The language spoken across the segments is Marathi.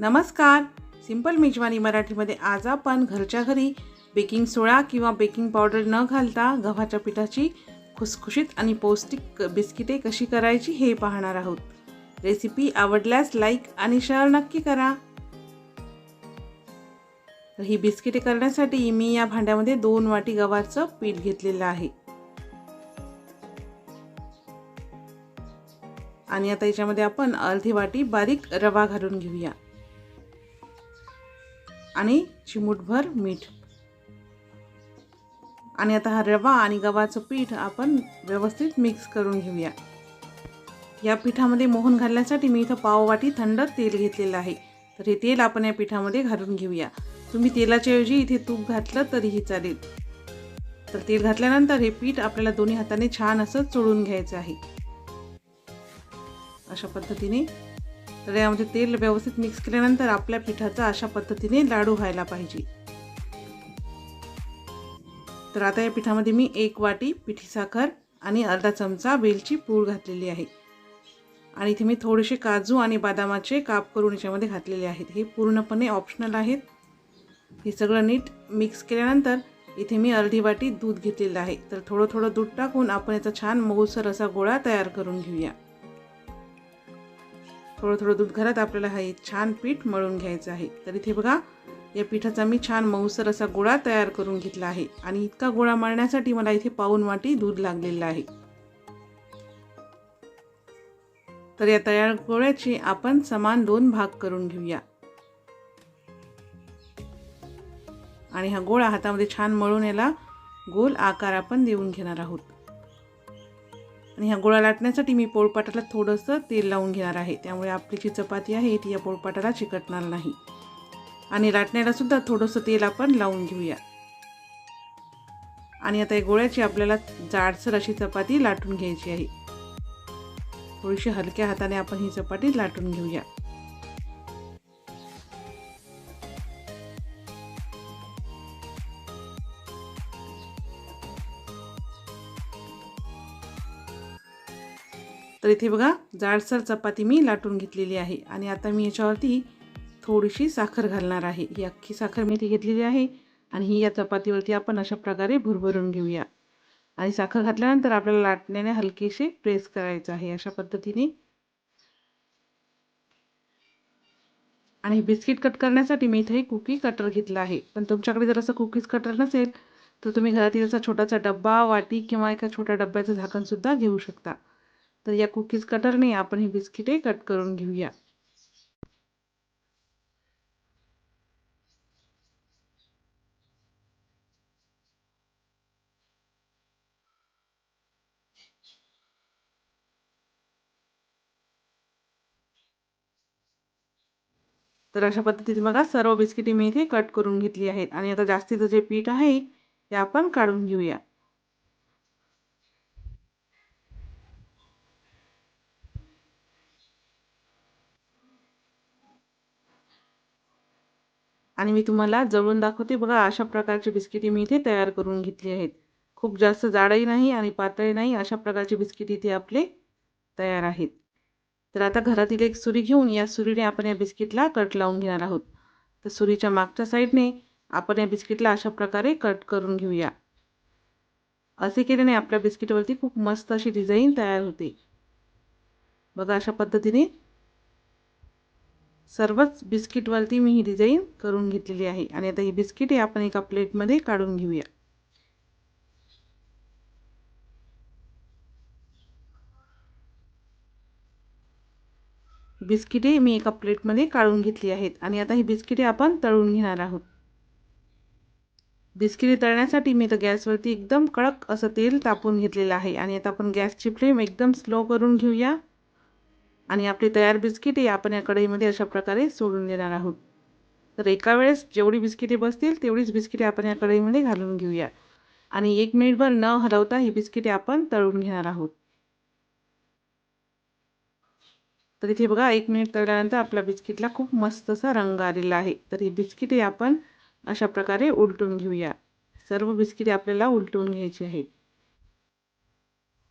नमस्कार. सिंपल मेजवानी मराठीमध्ये आज आपण घरच्या घरी बेकिंग सोडा किंवा बेकिंग पावडर न घालता गव्हाच्या पिठाची खुसखुशीत आणि पौष्टिक बिस्किटे कशी करायची हे पाहणार आहोत. रेसिपी आवडल्यास लाईक आणि शेअर नक्की करा. तर ही बिस्किटे करण्यासाठी मी या भांड्यामध्ये दोन वाटी गव्हाचं पीठ घेतलेलं आहे. आणि आता याच्यामध्ये आपण अर्धी वाटी बारीक रवा घालून घेऊया. आणि चिमूटभर मीठ. आणि आता हा रवा आणि गव्हाचं पीठ आपण व्यवस्थित मिक्स करून घेऊया. या पिठामध्ये मोहन घालण्यासाठी मी इथं पाववाटी थंड तेल घेतलेलं आहे. तर हे तेल आपण या पिठामध्ये घालून घेऊया. तुम्ही तेलाच्या ऐवजी इथे तूप घातलं तरीही चालेल. तर तेल घातल्यानंतर हे पीठ आपल्याला दोन्ही हाताने छान असं चोळून घ्यायचं आहे. अशा पद्धतीने तर यामध्ये तेल व्यवस्थित मिक्स केल्यानंतर आपल्या पिठाचा अशा पद्धतीने लाडू व्हायला पाहिजे. तर आता या पिठामध्ये मी एक वाटी पिठी साखर आणि अर्धा चमचा वेलची पूड घातलेली आहे. आणि इथे मी थोडेसे काजू आणि बदामाचे काप करून याच्यामध्ये घातलेले आहेत. हे पूर्णपणे ऑप्शनल आहेत. हे सगळं नीट मिक्स केल्यानंतर इथे मी अर्धी वाटी दूध घेतलेलं आहे. तर थोडं थोडं दूध टाकून आपण याचा छान मऊसर असा गोळा तयार करून घेऊया. थोडं थोडं दूध घालत आपल्याला हे छान पीठ मळून घ्यायचं आहे. तर इथे बघा या पिठाचा मी छान मऊसर असा गोळा तयार करून घेतला आहे आणि इतका गोळा मळण्यासाठी मला इथे पाऊन वाटी दूध लागलेलं आहे. तर या तयार गोळ्याची आपण समान दोन भाग करून घेऊया. आणि हा गोळा हातामध्ये छान मळून याला गोल आकार आपण देऊन घेणार आहोत. ह्या गोळा लाटण्यासाठी मी पोळपाटाला थोडंसं तेल लावून घेणार आहे. त्यामुळे आपली जी चपाती आहे ती या पोळपाटाला चिकटणार नाही. आणि लाटण्यालासुद्धा थोडंसं तेल आपण लावून घेऊया. आणि आता या गोळ्याची आपल्याला जाडसर अशी चपाती लाटून घ्यायची आहे. थोडीशी हलक्या हाताने आपण ही चपाती लाटून घेऊया. तर इथे बघा जाडसर चपाती मी लाटून घेतलेली आहे. आणि आता मी याच्यावरती थोडीशी साखर घालणार आहे. ही अख्खी साखर मी इथे घेतलेली आहे. आणि ही या चपातीवरती आपण अशा प्रकारे भुरभरून घेऊया. आणि साखर घातल्यानंतर आपल्याला लाटण्याने हलकेसे प्रेस करायचं आहे अशा पद्धतीने. आणि बिस्किट कट करण्यासाठी मी इथे कुकी कटर घेतला आहे. पण तुमच्याकडे जर असं कुकीज कटर नसेल तर तुम्ही घरातील असा छोटासा डब्बा वाटी किंवा एका छोट्या डब्याचं झाकणसुद्धा घेऊ शकता. तर या कुकीज कटरने आपण ही बिस्किटे कट करून घेऊया. तर अशा पद्धतीने बघा सर्व बिस्किटे मी इथे कट करून घेतली आहेत. आणि आता जास्तीचं जे पीठ आहे ते आपण काढून घेऊया. आणि मी तुम्हाला जवळून दाखवते. बघा अशा प्रकारची बिस्किटे मी इथे तयार करून घेतली आहेत. खूप जास्त जाडही नाही आणि पातळी नाही अशा प्रकारची बिस्किट इथे आपले तयार आहेत. तर आता घरातील एक सुरी घेऊन या सुरीने आपण या बिस्किटला कट लावून घेणार आहोत. तर सुरीच्या मागच्या साईडने आपण या बिस्किटला अशा प्रकारे कट करून घेऊया. असे केल्याने आपल्या बिस्किटवरती खूप मस्त अशी डिझाईन तयार होते. बघा अशा पद्धतीने सर्वच बिस्किटवरती मी ही डिझाईन करून घेतलेली आहे. आणि आता ही बिस्किटे आपण एका प्लेटमध्ये काढून घेऊया. बिस्किटे मी एका प्लेटमध्ये काढून घेतली आहेत. आणि आता ही बिस्किटे आपण तळून घेणार आहोत. बिस्किटे तळण्यासाठी मी तर गॅसवरती एकदम कडक असं तेल तापून घेतलेलं आहे. आणि आता आपण गॅसची फ्लेम एकदम स्लो करून घेऊया. आणि आपली तयार बिस्किटे आपण या कढईमध्ये अशा प्रकारे सोडून देणार आहोत. तर एका वेळेस जेवढी बिस्किटे बसतील तेवढीच बिस्किटे आपण या कढईमध्ये घालून घेऊया. आणि एक मिनिटभर न हलवता ही बिस्किटे आपण तळून घेणार आहोत. तर इथे बघा एक मिनिट तळल्यानंतर आपल्या बिस्किटला खूप मस्त असा रंग आलेला आहे. तर ही बिस्किटे आपण अशा प्रकारे उलटून घेऊया. सर्व बिस्किटे आपल्याला उलटून घ्यायची आहेत.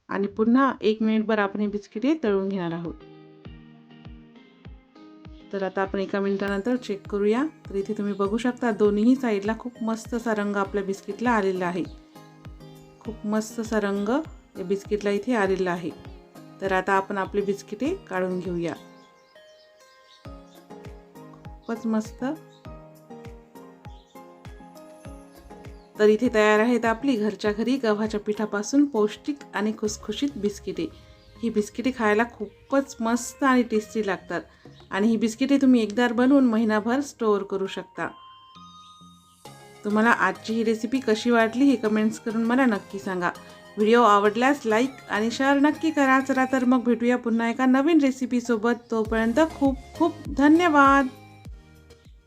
आणि पुन्हा एक मिनिटभर आपण ही बिस्किटे तळून घेणार आहोत. तर आता आपण एका मिनिटानंतर चेक करूया. तर इथे तुम्ही बघू शकता दोन्ही साईडला खूप मस्त असा रंग आपल्या बिस्किटला आलेला आहे. खूप मस्त असा रंग या बिस्किटला इथे आलेला आहे. तर आता आपण आपली बिस्किटे काढून घेऊया. खूपच मस्त. तर इथे तयार आहेत आपली घरच्या घरी गव्हाच्या पिठापासून पौष्टिक आणि खुसखुशीत बिस्किटे ही बिस्किटे खायला खूपच मस्त आणि टेस्टी लागतात. आणि ही बिस्किटे तुम्ही एकदा बनवून महिनाभर स्टोअर करू शकता. तुम्हाला आजची ही रेसिपी कशी वाटली हे कमेंट्स करून मला नक्की सांगा. व्हिडिओ आवडल्यास लाईक आणि शेअर नक्की करा. चला तर मग भेटूया पुन्हा एका नवीन रेसिपीसोबत तोपर्यंत खूप खूप धन्यवाद.